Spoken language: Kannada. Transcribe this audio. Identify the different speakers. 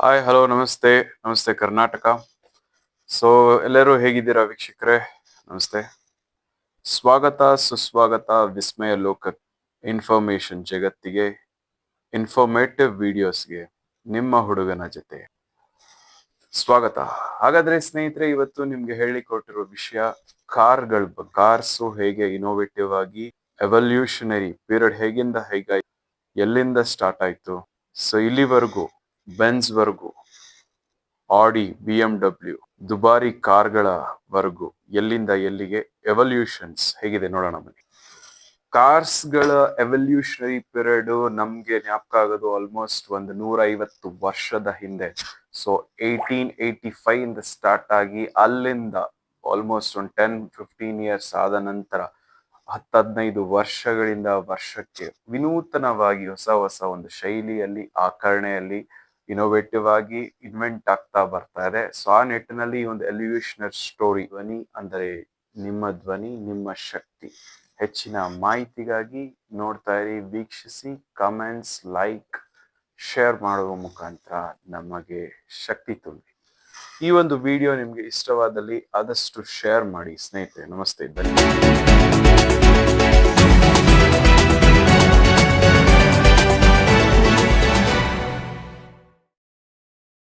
Speaker 1: ಹಲೋ ನಮಸ್ತೆ. ನಮಸ್ತೆ, ಕರ್ನಾಟಕ. ಸೊ ಎಲ್ಲರೂ ಹೇಗಿದ್ದೀರಾ ವೀಕ್ಷಕರೇ? ನಮಸ್ತೆ. ಸ್ವಾಗತ, ಸುಸ್ವಾಗತ, ವಿಸ್ಮಯ ಲೋಕ ಇನ್ಫಾರ್ಮೇಶನ್ ಜಗತ್ತಿಗೆ ಇನ್ಫಾರ್ಮೇಟಿವ್ ವಿಡಿಯೋಸ್ಗೆ ನಿಮ್ಮ ಹುಡುಗನ ಜೊತೆ. ಸ್ವಾಗತ. ಹಾಗಾದ್ರೆ ಸ್ನೇಹಿತರೆ, ಇವತ್ತು ನಿಮ್ಗೆ ಹೇಳಿಕೊಟ್ಟಿರೋ ವಿಷಯ, ಕಾರ್ಗಳ ಕಾರ್ಸು ಹೇಗೆ ಇನೋವೇಟಿವ್ ಆಗಿ ಎವಲ್ಯೂಷನರಿ ಪೀರಿಯಡ್ ಹೇಗಿಂದ ಹೇಗಾಯ್ತು ಎಲ್ಲಿಂದ ಸ್ಟಾರ್ಟ್ ಆಯ್ತು? ಸೊ ಇಲ್ಲಿವರೆಗೂ ಬೆನ್ಸ್ ವರ್ಗು ಆಡಿ ಬಿ ಎಂ ಡಬ್ಲ್ಯೂ ದುಬಾರಿ ಕಾರ್ಗಳವರೆಗೂ ಎಲ್ಲಿಂದ ಎಲ್ಲಿಗೆ ಎವಲ್ಯೂಷನ್ಸ್ ಹೇಗಿದೆ ನೋಡೋಣ ಬನ್ನಿ. ಕಾರ್ಸ್ಗಳ ಎವಲ್ಯೂಷನರಿ ಪೀರಿಯಡ್ ನಮ್ಗೆ ಜ್ಞಾಪಕ ಆಗೋದು ಆಲ್ಮೋಸ್ಟ್ ಒಂದು ನೂರ ಐವತ್ತು ವರ್ಷದ ಹಿಂದೆ. ಸೊ ಏಯ್ಟೀನ್ ಏಯ್ಟಿ ಫೈವ್ ಇಂದ ಸ್ಟಾರ್ಟ್ ಆಗಿ ಅಲ್ಲಿಂದ ಆಲ್ಮೋಸ್ಟ್ ಒಂದು ಟೆನ್ ಫಿಫ್ಟೀನ್ ಇಯರ್ಸ್ ಆದ ನಂತರ ಹತ್ತು ಹದಿನೈದು ವರ್ಷಗಳಿಂದ ವರ್ಷಕ್ಕೆ ವಿನೂತನವಾಗಿ ಹೊಸ ಹೊಸ ಒಂದು ಶೈಲಿಯಲ್ಲಿ ಆಕರಣೆಯಲ್ಲಿ ಇನೋವೇಟಿವ್ ಆಗಿ ಇನ್ವೆಂಟ್ ಆಗ್ತಾ ಬರ್ತಾ ಇದೆ. ಸೊ ಆ ನಿಟ್ಟಿನಲ್ಲಿ ಒಂದು ಎಲ್ಯೂಷನರ್ ಸ್ಟೋರಿ ಧ್ವನಿ ಅಂದರೆ ನಿಮ್ಮ ಧ್ವನಿ, ನಿಮ್ಮ ಶಕ್ತಿ. ಹೆಚ್ಚಿನ ಮಾಹಿತಿಗಾಗಿ ನೋಡ್ತಾ ಇರಿ, ವೀಕ್ಷಿಸಿ ಕಮೆಂಟ್ಸ್ ಲೈಕ್ ಶೇರ್ ಮಾಡುವ ಮುಖಾಂತರ ನಮಗೆ ಶಕ್ತಿ ತುಂಬಿ. ಈ ಒಂದು ವಿಡಿಯೋ ನಿಮಗೆ ಇಷ್ಟವಾದಲ್ಲಿ ಆದಷ್ಟು ಶೇರ್ ಮಾಡಿ ಸ್ನೇಹಿತರೆ. ನಮಸ್ತೆ, ಧನ್ಯವಾದ.